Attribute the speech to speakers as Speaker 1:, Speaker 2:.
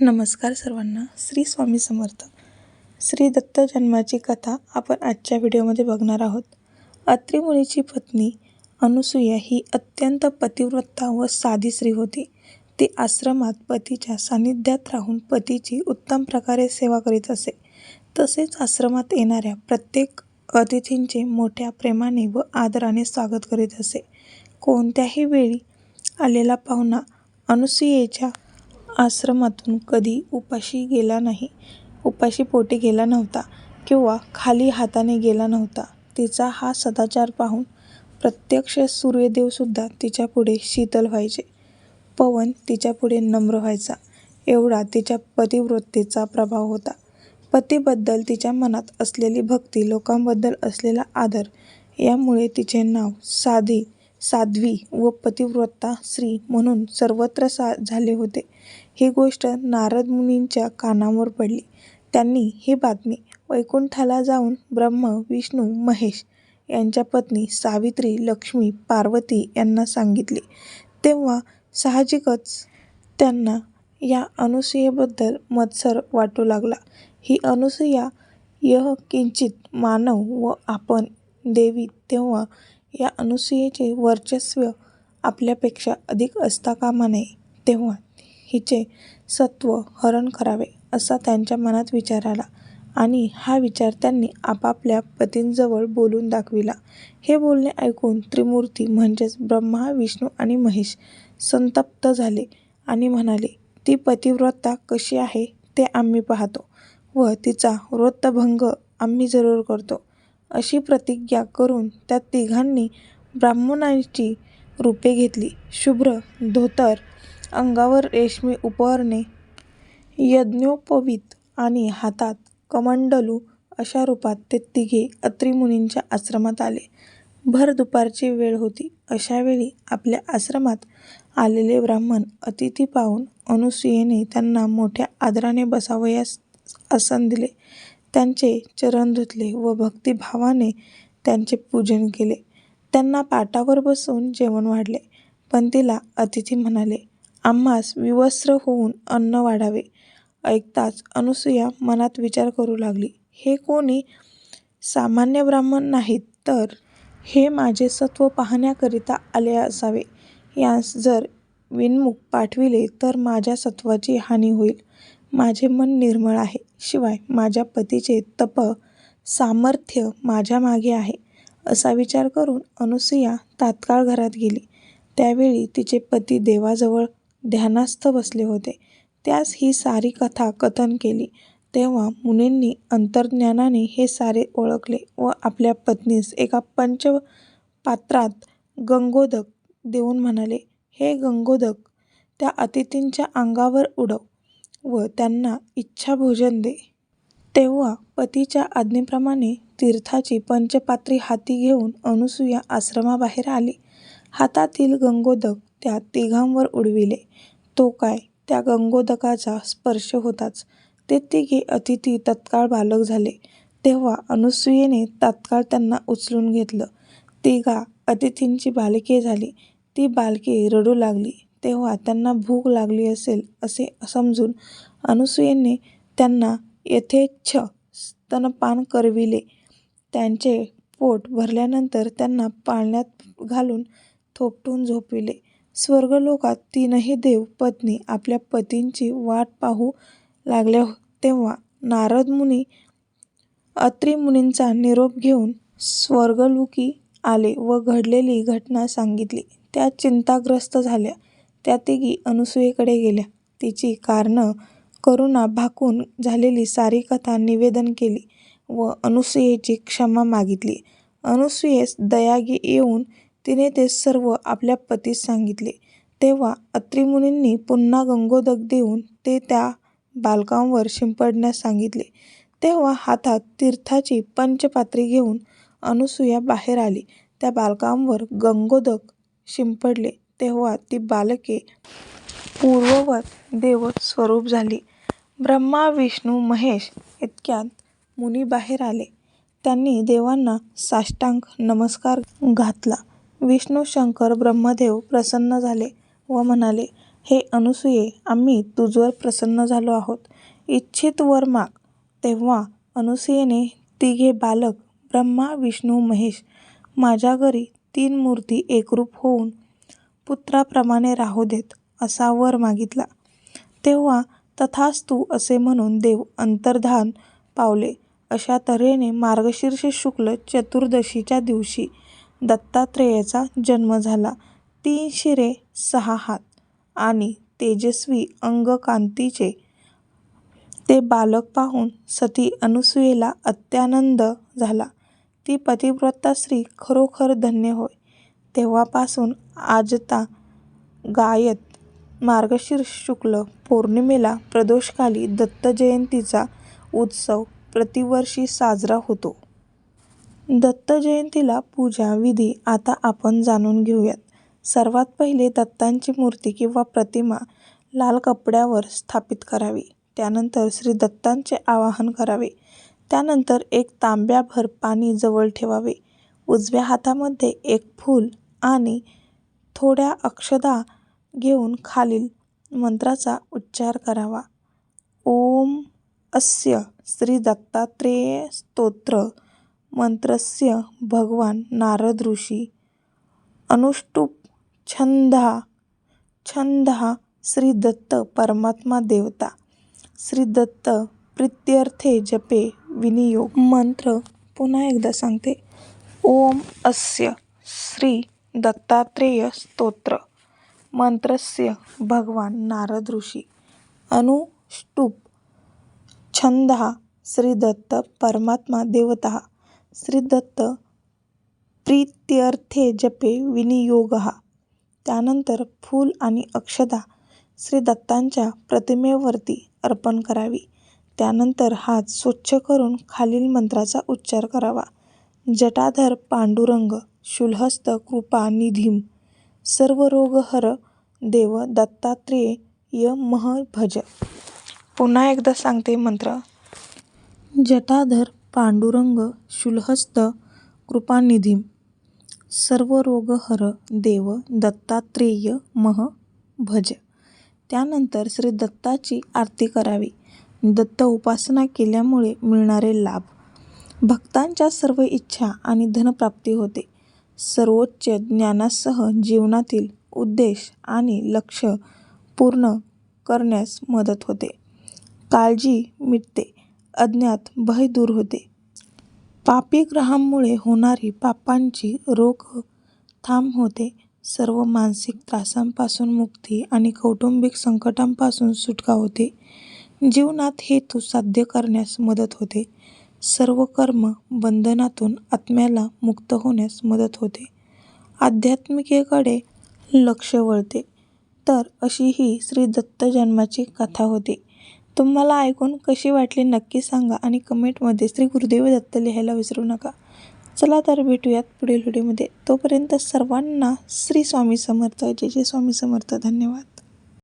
Speaker 1: नमस्कार सर्वांना. श्री स्वामी समर्थ. श्री दत्त जन्माची कथा आपण आजच्या व्हिडिओमध्ये बघणार आहोत. अत्रि मुनीची पत्नी अनुसूया ही अत्यंत पतिव्रता व साधी स्त्री होती. ती आश्रमात पतीच्या सान्निध्यात राहून पतीची उत्तम प्रकारे सेवा करीत असे. तसेच आश्रमात येणाऱ्या प्रत्येक अतिथींचे मोठ्या प्रेमाने व आदराने स्वागत करीत असे. कोणत्याही वेळी आलेला पाहुणा अनुसूयेच्या आश्रमातून कधी उपाशी गेला नाही उपाशी पोटी गेला नव्हता किंवा खाली हाताने गेला नव्हता तिचा हा सदाचार पाहून प्रत्यक्ष सूर्यदेवसुद्धा तिच्यापुढे शीतल व्हायचे. पवन तिच्यापुढे नम्र व्हायचा. एवढा तिच्या पतिव्रतेचा प्रभाव होता. पतीबद्दल तिच्या मनात असलेली भक्ती लोकांबद्दल असलेला आदर यामुळे तिचे नाव साधी साध्वी व पतिव्रता स्त्री म्हणून सर्वत्र सा झाले होते. ही गोष्ट नारद मुनींच्या कानावर पडली. त्यांनी ही बातमी वैकुंठाला जाऊन ब्रह्म विष्णू महेश यांच्या पत्नी सावित्री लक्ष्मी पार्वती यांना सांगितली. तेव्हा साहजिकच त्यांना या अनुसूयेबद्दल मत्सर वाटू लागला. ही अनुसूया यह किंचित मानव व आपण देवी तेव्हा या अनुसूयेचे वर्चस्व आपल्यापेक्षा अधिक असता कामा नये. तेव्हा हिचे सत्व हरण करावे असा त्यांच्या मनात विचार आला. आणि हा विचार त्यांनी आपापल्या पतींजवळ बोलून दाखविला. हे बोलणे ऐकून त्रिमूर्ती म्हणजेच ब्रह्मा विष्णू आणि महेश संतप्त झाले आणि म्हणाले ती पतिव्रता कशी आहे ते आम्ही पाहतो व तिचा व्रतभंग आम्ही जरूर करतो. अशी प्रतिज्ञा करून त्या तिघांनी ब्राह्मणांची रूपे घेतली. शुभ्र धोतर अंगावर रेशमी उपरणे यज्ञोपवीत आणि हातात कमंडलू अशा रूपात ते तिघे अत्रिमुनींच्या आश्रमात आले. भर दुपारची वेळ होती. अशावेळी आपल्या आश्रमात आलेले ब्राह्मण अतिथी पाहून अनुसूयेने त्यांना मोठ्या आदराने बसावयास आसन दिले त्यांचे चरण धुतले व भक्तिभावाने त्यांचे पूजन केले. त्यांना पाटावर बसवून जेवण वाढले. पण तिला अतिथी म्हणाले आम्हास विवस्त्र होऊन अन्न वाढावे. ऐकताच अनुसूया मनात विचार करू लागली हे कोणी सामान्य ब्राह्मण नाहीत तर हे माझे सत्व पाहण्याकरिता आले असावे. यांस जर विनमुख पाठविले तर माझ्या सत्वाची हानी होईल. माझे मन निर्मळ आहे. शिवाय माझ्या पतीचे तप सामर्थ्य माझ्या मागे आहे. असा विचार करून अनुसूया तात्काळ घरात गेली. त्यावेळी तिचे पती देवाजवळ ध्यानास्थ बसले होते. त्यास ही सारी कथा कथन केली. तेव्हा मुनींनी अंतर्ज्ञानाने हे सारे ओळखले व आपल्या पत्नीस एका पंचपात्रात गंगोदक देऊन म्हणाले हे गंगोदक त्या अतिथींच्या अंगावर उडव व त्यांना इच्छाभोजन दे. तेव्हा पतीच्या आज्ञेप्रमाणे तीर्थाची पंचपात्री हाती घेऊन अनुसूया आश्रमाबाहेर आली. हातातील गंगोदक त्या तिघांवर उडविले. तो काय? त्या गंगोदकाचा स्पर्श होताच. ते तिघे अतिथी तत्काळ बालक झाले. तेव्हा अनुसूयेने तात्काळ त्यांना उचलून घेतलं. तिघा अतिथींची बालके झाली. ती बालके रडू लागली. तेव्हा त्यांना भूक लागली असेल असे समजून अनुसूयेने त्यांना यथेच्छ स्तनपान करविले. त्यांचे पोट भरल्यानंतर त्यांना पाळण्यात घालून थोपटून झोपविले. स्वर्गलोकात तीनही देव पत्नी आपल्या पतींची वाट पाहू लागल्या तेव्हा नारद मुनी अत्री मुनींचा निरोप घेऊन स्वर्गलोकी आले व घडलेली घटना सांगितली. त्या चिंताग्रस्त झाल्या. त्या तिघी अनुसूयेकडे गेल्या. तिची कारणं करुणा भाकून झालेली सारी कथा निवेदन केली व अनुसूयेची क्षमा मागितली. अनुसूयेस दया येऊन तिने ते सर्व आपल्या पतीस सांगितले. तेव्हा अत्रिमुनींनी पुन्हा गंगोदक देऊन ते त्या बालकांवर शिंपडण्यास सांगितले. तेव्हा हातात तीर्थाची पंचपात्री घेऊन अनुसूया बाहेर आली. त्या बालकांवर गंगोदक शिंपडले. तेव्हा ती बालके पूर्ववत देवत स्वरूप झाली. ब्रह्मा विष्णू महेश इतक्यात मुनी बाहेर आले. त्यांनी देवांना साष्टांग नमस्कार घातला. विष्णू शंकर ब्रह्मदेव प्रसन्न झाले व म्हणाले हे अनुसूये आम्ही तुझवर प्रसन्न झालो आहोत. इच्छित वर माग. तेव्हा अनुसूयेने तिघे बालक ब्रह्मा, विष्णू, महेश माझ्या घरी तीन मूर्ती एकरूप होऊन पुत्राप्रमाणे राहू देत असा वर मागितला. तेव्हा तथास्तु असे म्हणून देव अंतर्धान पावले. अशा तऱ्हेने मार्गशीर्ष शुक्ल चतुर्दशीच्या दिवशी दत्तात्रेयाचा जन्म झाला. तीन शिरे सहा हात आणि तेजस्वी अंगकांतीचे ते बालक पाहून सती अनुसूयेला अत्यानंद झाला. ती पतिव्रता स्त्री खरोखर धन्य होय. तेव्हापासून आजता गायत मार्गशीर्ष शुक्ल पौर्णिमेला प्रदोषकाली दत्तजयंतीचा उत्सव प्रतिवर्षी साजरा होतो. दत्तजयंतीला पूजा विधी आता आपण जाणून घेऊयात. सर्वात पहिले दत्तांची मूर्ती किंवा प्रतिमा लाल कपड्यावर स्थापित करावी. त्यानंतर श्री दत्तांचे आवाहन करावे. त्यानंतर एक तांब्याभर पाणी जवळ ठेवावे. उजव्या हातामध्ये एक फूल आणि थोड्या अक्षदा घेऊन खालील मंत्राचा उच्चार करावा. ओम अस्य श्रीदत्तात्रेयस्तोत्र मंत्रस्य भगवान नारद ऋषी। अनुष्टुप् छंदः श्री श्रीदत्त परमात्मा देवता। श्रीदत्त प्रित्यर्थे जपे विनियोग। मंत्र पुन्हा एकदा सांगते. ओम अस्य श्री दत्तात्रेय स्तोत्र। मंत्रस्य भगवान नारद ऋषी। अनुष्टुप् श्री श्रीदत्त परमात्मा देवता। श्रीदत्त प्रीत्यर्थे जपे विनियोगः त्यानंतर फूल आणि अक्षता श्रीदत्तांच्या प्रतिमेवरती अर्पण करावी. त्यानंतर हात स्वच्छ करून खालील मंत्राचा उच्चार करावा. जटाधर पांडुरंग शूलहस्त कृपानिधिं सर्वरोगहर देव दत्तात्रेय मः भज. पुन्हा एकदा सांगते मंत्र. जटाधर पांडुरंग शूलहस्त कृपानिधिं सर्वरोगहर देव दत्तात्रेय मह भज. त्यानंतर श्री दत्ताची आरती करावी. दत्त उपासना केल्यामुळे मिळणारे लाभ. भक्तांच्या सर्व इच्छा आणि धनप्राप्ती होते. सर्वोच्च ज्ञानासह जीवनातील उद्देश आणि लक्ष पूर्ण करण्यास मदत होते. काळजी मिटते. अज्ञात भय दूर होते. पापी ग्रहांमुळे होणारी पापांची रोकथाम होते. सर्व मानसिक त्रासांपासून मुक्ती आणि कौटुंबिक संकटांपासून सुटका होते. जीवनात हेतू साध्य करण्यास मदत होते. सर्व कर्म बंधनातून आत्म्याला मुक्त होण्यास मदत होते. आध्यात्मिकेकडे लक्ष वळते. तर अशी ही श्रीदत्तजन्माची कथा होती. तुम्हाला ऐकून कशी वाटली नक्की सांगा आणि कमेंटमध्ये श्री गुरुदेव दत्त लिहायला विसरू नका. चला तर भेटूयात पुढील व्हिडिओमध्ये. तोपर्यंत सर्वांना श्री स्वामी समर्थ. जय जय स्वामी समर्थ. धन्यवाद.